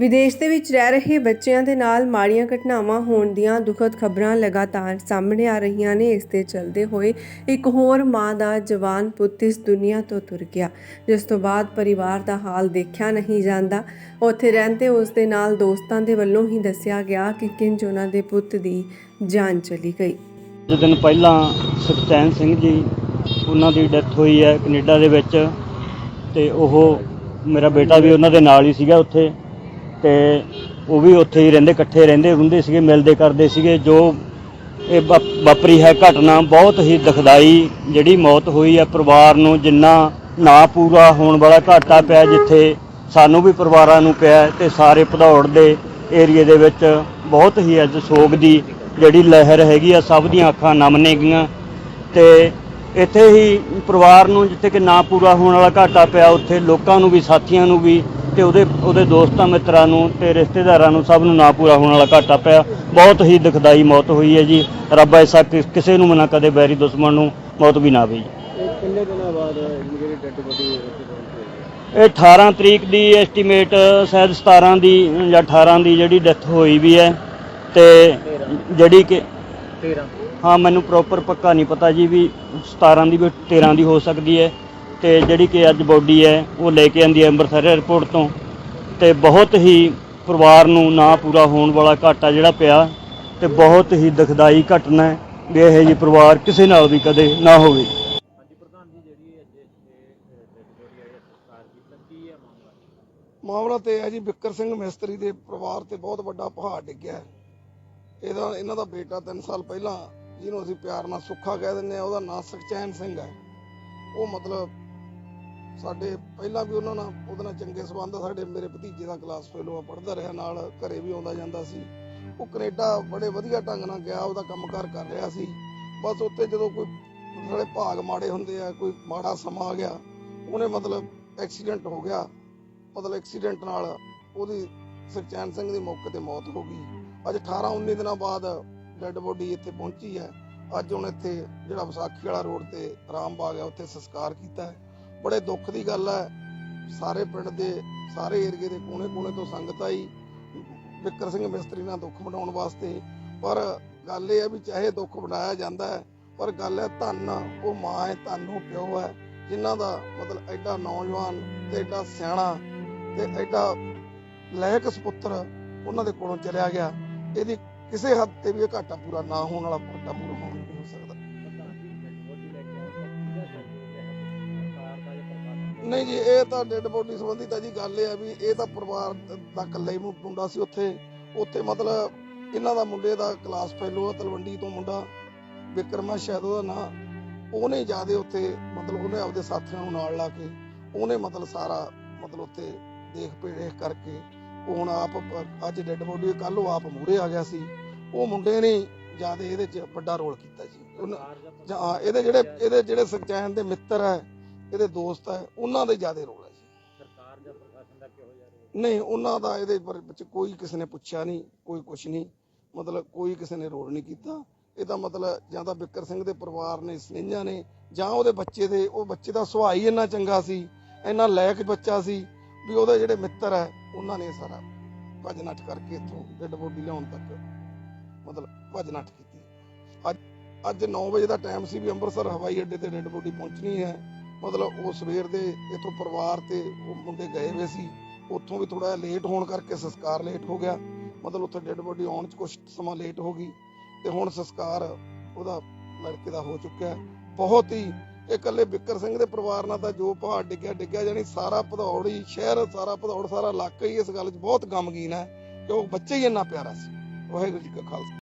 ਵਿਦੇਸ਼ ਦੇ ਵਿੱਚ ਰਹਿ ਰਹੇ ਬੱਚਿਆਂ ਦੇ ਨਾਲ ਮਾੜੀਆਂ ਘਟਨਾਵਾਂ ਹੋਣ ਦੀਆਂ ਦੁਖਦ ਖਬਰਾਂ ਲਗਾਤਾਰ ਸਾਹਮਣੇ ਆ ਰਹੀਆਂ ਨੇ। ਇਸ ਦੇ ਚਲਦੇ ਹੋਏ ਇੱਕ ਹੋਰ ਮਾਂ ਦਾ ਜਵਾਨ ਪੁੱਤ ਇਸ ਦੁਨੀਆ ਤੋਂ ਤੁਰ ਗਿਆ, ਜਿਸ ਤੋਂ ਬਾਅਦ ਪਰਿਵਾਰ ਦਾ ਹਾਲ ਦੇਖਿਆ ਨਹੀਂ ਜਾਂਦਾ। ਉੱਥੇ ਰਹਿੰਦੇ ਉਸ ਦੇ ਨਾਲ ਦੋਸਤਾਂ ਦੇ ਵੱਲੋਂ ਹੀ ਦੱਸਿਆ ਗਿਆ ਕਿ ਕਿੰਜ ਉਹਨਾਂ ਦੇ ਪੁੱਤ ਦੀ ਜਾਨ ਚਲੀ ਗਈ। ਕੁਝ ਦਿਨ ਪਹਿਲਾਂ ਸੁਖਚੈਨ ਸਿੰਘ ਜੀ, ਉਹਨਾਂ ਦੀ ਡੈਥ ਹੋਈ ਹੈ ਕੈਨੇਡਾ ਦੇ ਵਿੱਚ ਤੇ ਉਹ ਮੇਰਾ ਬੇਟਾ ਵੀ ਉਹਨਾਂ ਦੇ ਨਾਲ ਹੀ ਸੀਗਾ ਉੱਥੇ। ਤੇ ਉਹ ਵੀ ਉੱਥੇ ਹੀ ਰਹਿੰਦੇ, ਇਕੱਠੇ ਰਹਿੰਦੇ, ਹੁੰਦੇ ਸੀਗੇ, ਮਿਲਦੇ ਕਰਦੇ ਸੀਗੇ, ਜੋ ਇਹ ਵਾਪਰੀ ਹੈ ਘਟਨਾ, ਬਹੁਤ ਹੀ ਦੁਖਦਾਈ ਜਿਹੜੀ ਮੌਤ ਹੋਈ ਹੈ ਪਰਿਵਾਰ ਨੂੰ, ਜਿੰਨਾ ਨਾ ਪੂਰਾ ਹੋਣ ਵਾਲਾ ਘਾਟਾ ਪਿਆ ਜਿੱਥੇ ਸਾਨੂੰ ਵੀ ਪਰਿਵਾਰਾਂ ਨੂੰ ਪਿਆ ਹੈ ਤੇ ਸਾਰੇ ਭਦੌੜ ਦੇ ਏਰੀਏ ਦੇ ਵਿੱਚ ਬਹੁਤ ਹੀ ਅੱਜ ਸੋਗ ਦੀ ਜਿਹੜੀ ਲਹਿਰ ਹੈਗੀ ਆ, ਸਭ ਦੀਆਂ ਅੱਖਾਂ ਨਮ ਨੇ ਗੀਆਂ ਤੇ ਇੱਥੇ ਹੀ ਪਰਿਵਾਰ ਨੂੰ ਜਿੱਥੇ ਕਿ ਨਾ ਪੂਰਾ ਹੋਣ ਵਾਲਾ ਘਾਟਾ ਪਿਆ, ਉੱਥੇ ਲੋਕਾਂ ਨੂੰ ਵੀ, ਸਾਥੀਆਂ ਨੂੰ ਵੀ ਤੇ ਉਹਦੇ ਉਹਦੇ ਦੋਸਤਾਂ ਮਿੱਤਰਾਂ ਨੂੰ ਤੇ ਰਿਸ਼ਤੇਦਾਰਾਂ ਨੂੰ ਸਭ ਨੂੰ ਨਾ ਪੂਰਾ ਹੋਣ ਵਾਲਾ ਘਾਟਾ ਪਿਆ। ਬਹੁਤ ਹੀ ਦੁਖਦਾਈ ਮੌਤ ਹੋਈ ਹੈ ਜੀ। ਰੱਬ ਐਸਾ ਕਿ- ਕਿਸੇ ਨੂੰ ਮਨਾ ਕਦੇ ਬੈਰੀ ਦੁਸ਼ਮਣ ਨੂੰ ਮੌਤ ਵੀ ਨਾ ਜੀ ਇਹ ਕਿੰਨੇ ਦਿਨਾਂ ਬਾਅਦ ਜਿਹੜੀ ਡੈੱਡ ਬੋਡੀ ਉੱਥੇ ਪਹੁੰਚੀ ਇਹ 18 ਤਰੀਕ ਦੀ ਐਸਟੀਮੇਟ ਸ਼ਾਇਦ 17 ਦੀ ਜਾਂ 18 ਦੀ ਜਿਹੜੀ ਡੈਥ ਹੋਈ ਵੀ ਹੈ। ਤੇ ਜਿਹੜੀ ਕਿ 13 ਹਾਂ ਮੈਨੂੰ ਪ੍ਰੋਪਰ ਪੱਕਾ ਨਹੀਂ ਪਤਾ ਜੀ ਵੀ 17 ਦੀ ਵੀ 13 ਦੀ ਹੋ ਸਕਦੀ ਹੈ। ਤੇ ਜਿਹੜੀ ਕਿ ਅੱਜ ਬੋਡੀ ਹੈ, ਉਹ ਲੈ ਕੇ ਆਂਦੀ ਹੈ ਅੰਮ੍ਰਿਤਸਰ 에ਅਰਪੋਰਟ ਤੋਂ। ਤੇ ਬਹੁਤ ਹੀ ਪਰਿਵਾਰ ਨੂੰ ਨਾ ਪੂਰਾ ਹੋਣ ਵਾਲਾ ਘਾਟਾ ਜਿਹੜਾ ਪਿਆ, ਤੇ ਬਹੁਤ ਹੀ ਦੁਖਦਾਈ ਘਟਨਾ ਹੈ ਵੀ ਇਹ ਜੀ ਪਰਿਵਾਰ ਕਿਸੇ ਨਾਲ ਵੀ ਕਦੇ ਨਾ ਹੋਵੇ। ਹਾਂਜੀ ਤਾਂ ਮਾਮਲਾ ਤੇ ਇਹ ਹੈ ਜੀ, ਬਿੱਕਰ ਸਿੰਘ ਮਿਸਤਰੀ ਦੇ ਪਰਿਵਾਰ ਤੇ ਬਹੁਤ ਵੱਡਾ ਪਹਾੜ ਡਿੱਗਿਆ ਇਹਦਾ, ਇਹਨਾਂ ਦਾ ਬੇਟਾ 3 ਸਾਲ ਪਹਿਲਾਂ, ਜਿਹਨੂੰ ਅਸੀਂ ਪਿਆਰ ਨਾਲ ਸੁੱਖਾ ਕਹਿ ਦਿੰਦੇ ਆ ਉਹਦਾ ਨਾਂ ਸੁਖਚੈਨ ਸਿੰਘ ਹੈ। ਉਹ ਮਤਲਬ ਸਾਡੇ ਪਹਿਲਾਂ ਵੀ ਉਹਨਾਂ ਨਾਲ, ਉਹਦੇ ਨਾਲ ਚੰਗੇ ਸਬੰਧ ਆ। ਸਾਡੇ ਮੇਰੇ ਭਤੀਜੇ ਦਾ ਕਲਾਸ ਫੈਲੋ ਆ, ਪੜ੍ਹਦਾ ਰਿਹਾ ਨਾਲ, ਘਰੇ ਵੀ ਆਉਂਦਾ ਜਾਂਦਾ ਸੀ। ਉਹ ਕੈਨੇਡਾ ਬੜੇ ਵਧੀਆ ਢੰਗ ਨਾਲ ਗਿਆ, ਉਹਦਾ ਕੰਮਕਾਰ ਕਰ ਰਿਹਾ ਸੀ। ਬਸ ਉੱਥੇ ਜਦੋਂ ਕੋਈ ਨਾਲੇ ਭਾਗ ਮਾੜੇ ਹੁੰਦੇ ਆ, ਕੋਈ ਮਾੜਾ ਸਮਾਂ ਆ ਗਿਆ, ਉਹਨੇ ਮਤਲਬ ਐਕਸੀਡੈਂਟ ਹੋ ਗਿਆ। ਮਤਲਬ ਐਕਸੀਡੈਂਟ ਨਾਲ ਉਹਦੀ ਸੁਖਚੈਨ ਸਿੰਘ ਦੀ ਮੌਕੇ ਤੇ ਮੌਤ ਹੋ ਗਈ। ਅੱਜ 18 19 ਦਿਨਾਂ ਬਾਅਦ ਡੈੱਡ ਬੋਡੀ ਇੱਥੇ ਪਹੁੰਚੀ ਹੈ। ਅੱਜ ਹੁਣ ਇੱਥੇ ਜਿਹੜਾ ਵਿਸਾਖੀ ਵਾਲਾ ਰੋਡ ਤੇ ਰਾਮ ਬਾਗ ਹੈ ਉੱਥੇ ਸੰਸਕਾਰ ਕੀਤਾ ਹੈ। ਬੜੇ ਦੁੱਖ ਦੀ ਗੱਲ ਹੈ। ਸਾਰੇ ਪਿੰਡ ਦੇ, ਸਾਰੇ ਏਰੀਏ ਦੇ ਕੋਨੇ-ਕੋਨੇ ਤੋਂ ਸੰਗਤ ਆਈ। ਵਿਕਰ ਸਿੰਘ ਮਿਸਤਰੀ ਨਾਲ ਦੁੱਖ ਮਨਾਉਣ ਵਾਸਤੇ। ਪਰ ਗੱਲ ਇਹ ਹੈ ਵੀ ਚਾਹੇ ਦੁੱਖ ਬਣਾਇਆ ਜਾਂਦਾ ਹੈ, ਪਰ ਗੱਲ ਹੈ ਧੰਨ, ਉਹ ਮਾਂ ਹੈ, ਧੰਨ, ਉਹ ਪਿਓ ਹੈ, ਜਿਨ੍ਹਾਂ ਦਾ ਮਤਲਬ ਐਡਾ ਨੌਜਵਾਨ ਤੇ ਐਡਾ ਸਿਆਣਾ ਤੇ ਐਡਾ ਲਾਇਕ ਸੁਪੁੱਤਰ ਉਹਨਾਂ ਦੇ ਕੋਲੋਂ ਚਲਿਆ ਗਿਆ। ਇਹਦੀ ਕਿਸੇ ਹੱਦ ਤੇ ਵੀ ਇਹ ਘਾਟਾ ਪੂਰਾ ਨਾ ਹੋਣ ਵਾਲਾ, ਘਾਟਾ ਪੂਰਾ ਹੋਣ ਨਹੀਂ ਹੋ ਸਕਦਾ। ਨਹੀਂ ਜੀ ਇਹ ਤਾਂ ਡੈਡ ਬੋਡੀ ਸੰਬੰਧੀ ਤਾਂ ਜੀ ਗੱਲ ਇਹ ਆ ਵੀ ਇਹ ਤਾਂ ਪਰਿਵਾਰ ਦਾ ਇਕੱਲਾ ਹੀ ਮੁ- ਮੁੰਡਾ ਸੀ ਉੱਥੇ। ਉੱਥੇ ਮਤਲਬ ਇਹਨਾਂ ਦਾ ਮੁੰਡੇ ਦਾ ਕਲਾਸ ਫੈਲੋ ਆ ਤਲਵੰਡੀ ਤੋਂ ਮੁੰਡਾ ਵਿਕਰਮਾ ਸ਼ਾਇਦ ਉਹਦਾ ਨਾਂ। ਉਹਨੇ ਜਿਆਦੇ ਉੱਥੇ ਮਤਲਬ ਉਹਨੇ ਆਪਦੇ ਸਾਥੀਆਂ ਨੂੰ ਨਾਲ ਲਾ ਕੇ ਉਹਨੇ ਮਤਲਬ ਸਾਰਾ ਮਤਲਬ ਉੱਥੇ ਦੇਖ ਪੇਖ ਕਰਕੇ ਉਹ ਹੁਣ ਆਪ ਅੱਜ ਡੈੱਡ ਬੋਡੀ ਕੱਲ ਉਹ ਆਪ ਮੂਰੇ ਆ ਗਿਆ ਸੀ। ਉਹ ਮੁੰਡੇ ਨੇ ਜਿਆਦੇ ਇਹਦੇ 'ਚ ਵੱਡਾ ਰੋਲ ਕੀਤਾ ਜੀ। ਉਹਨਾਂ- ਜਾਂ ਹਾਂ, ਇਹਦੇ ਜਿਹੜੇ ਇਹਦੇ ਜਿਹੜੇ ਸੁਖਚੈਨ ਦੇ ਮਿੱਤਰ ਹੈ ਇਹਦੇ ਦੋਸਤ ਹੈ ਉਹਨਾਂ ਦੇ ਜ਼ਿਆਦਾ ਰੋਲ ਹੈ ਜੀ ਸਰਕਾਰ ਜਾਂ ਪ੍ਰਸ਼ਾਸਨ ਦਾ ਕਿਹੋ ਜਿਹਾ ਰੋਲ? ਨਹੀਂ ਉਹਨਾਂ ਦਾ ਇਹਦੇ ਵਿੱਚ ਕੋਈ ਕਿਸੇ ਨੇ ਪੁੱਛਿਆ ਨਹੀਂ ਕੋਈ ਕੁਛ ਨਹੀਂ। ਮਤਲਬ ਕੋਈ ਕਿਸੇ ਨੇ ਰੋਲ ਨਹੀਂ ਕੀਤਾ। ਇਹਦਾ ਮਤਲਬ ਜਾਂ ਤਾਂ ਬਿੱਕਰ ਸਿੰਘ ਦੇ ਪਰਿਵਾਰ ਨੇ ਸਨੇਹੀਆਂ ਨੇ ਜਾਂ ਉਹਦੇ ਬੱਚੇ ਦੇ ਉਹ ਬੱਚੇ ਦਾ ਸੁਭਾਅ ਹੀ ਇੰਨਾ ਚੰਗਾ ਸੀ ਇੰਨਾ ਲਾਇਕ ਬੱਚਾ ਸੀ ਵੀ ਉਹਦੇ ਜਿਹੜੇ ਮਿੱਤਰ ਹੈ ਉਹਨਾਂ ਨੇ ਸਾਰਾ ਭੱਜ ਨੱਠ ਕਰਕੇ ਇੱਥੋਂ ਡੈੱਡ ਬੋਡੀ ਲਿਆਉਣ ਤੱਕ ਮਤਲਬ ਭੱਜ ਨੱਠ ਕੀਤੀ। ਅੱਜ ਅੱਜ 9 ਵਜੇ ਦਾ ਟਾਈਮ ਸੀ ਵੀ ਅੰਮ੍ਰਿਤਸਰ ਹਵਾਈ ਅੱਡੇ ਤੇ ਡੈੱਡ ਬੋਡੀ ਪਹੁੰਚਣੀ ਹੈ। ਮਤਲਬ ਉਹ ਸਵੇਰ ਦੇ ਇੱਥੋਂ ਪਰਿਵਾਰ ਤੇ ਉਹ ਮੁੰਡੇ ਗਏ ਹੋਏ ਸੀ, ਉੱਥੋਂ ਵੀ ਥੋੜਾ ਲੇਟ ਹੋਣ ਕਰਕੇ ਸੰਸਕਾਰ ਲੇਟ ਹੋ ਗਿਆ। ਮਤਲਬ ਉੱਥੇ ਡੈੱਡ ਬੋਡੀ ਆਉਣ 'ਚ ਕੁਝ ਸਮਾਂ ਲੇਟ ਹੋ ਗਈ ਤੇ ਹੁਣ ਸੰਸਕਾਰ ਉਹਦਾ ਲੜਕੇ ਦਾ ਹੋ ਚੁੱਕਿਆ ਬਹੁਤ ਹੀ, ਇਹ ਇਕੱਲੇ ਬਿੱਕਰ ਸਿੰਘ ਦੇ ਪਰਿਵਾਰ ਨਾਲ ਤਾਂ ਜੋ ਪਹਾੜ ਡਿੱਗਿਆ ਡਿੱਗਿਆ ਜਾਨੀ ਸਾਰਾ ਭਦੌੜ ਹੀ, ਸ਼ਹਿਰ ਸਾਰਾ ਭਦੌੜ, ਸਾਰਾ ਇਲਾਕਾ ਹੀ ਇਸ ਗੱਲ 'ਚ ਬਹੁਤ ਗਮਗੀਨ ਹੈ ਕਿ ਉਹ ਬੱਚਾ ਹੀ ਇੰਨਾ ਪਿਆਰਾ ਸੀ। ਵਾਹਿਗੁਰੂ ਜੀ ਕਾ ਖਾਲਸਾ।